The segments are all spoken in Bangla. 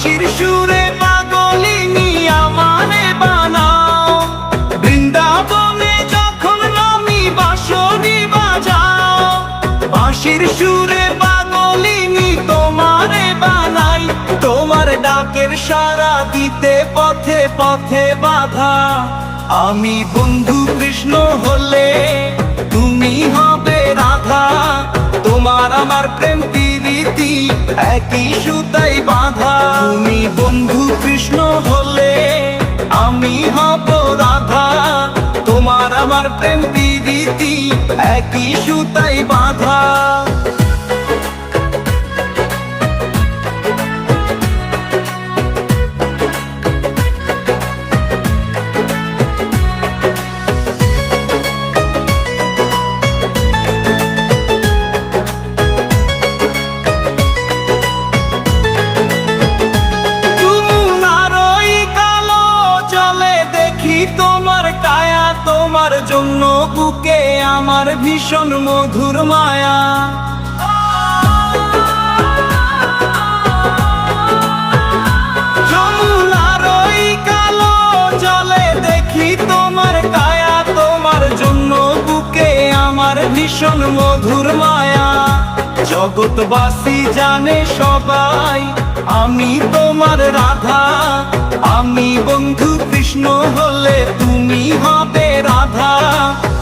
বাঁশির সুরে পাগলিনী আমারে বানাও। বৃন্দাবনে যখন বাজাও সুরে তোমারে বানাই। তোমার ডাকের সারা দিতে পথে পথে বাধা। আমি বন্ধু কৃষ্ণ হলে তুমি হবে রাধা। তোমার আমার প্রেম প্রীতি একই সুতাই বাধা। তুমি বন্ধু কৃষ্ণ হলে আমি হব রাধা। তোমার আমার প্রেম দিদি একই সুতাই বাধা। তোমার জন্য বুকে আমার ভীষণ মধুর মায়া। ভীষণ মধুর মায়া। জগৎবাসী জানে সবাই, আমি তোমার রাধা। আমি বন্ধু কৃষ্ণ হলে তুমি হবে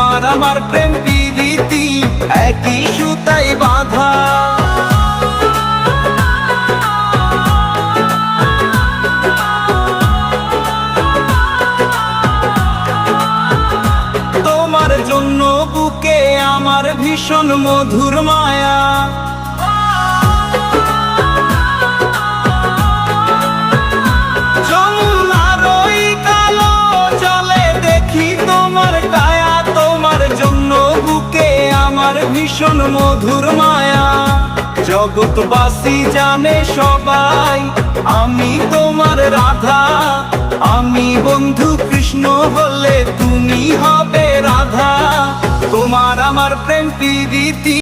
তোমার আমার প্রেম প্রীতি একই সুতাই বাঁধা। তোমার জন্য বুকে আমার ভীষণ মধুর মায়া ভীষণ মধুর মায়া। জগৎবাসী জানে সবাই, আমি তোমার রাধা। আমি বন্ধু কৃষ্ণ বলে তুমি হবে রাধা। তোমার আমার প্রেম প্রীতি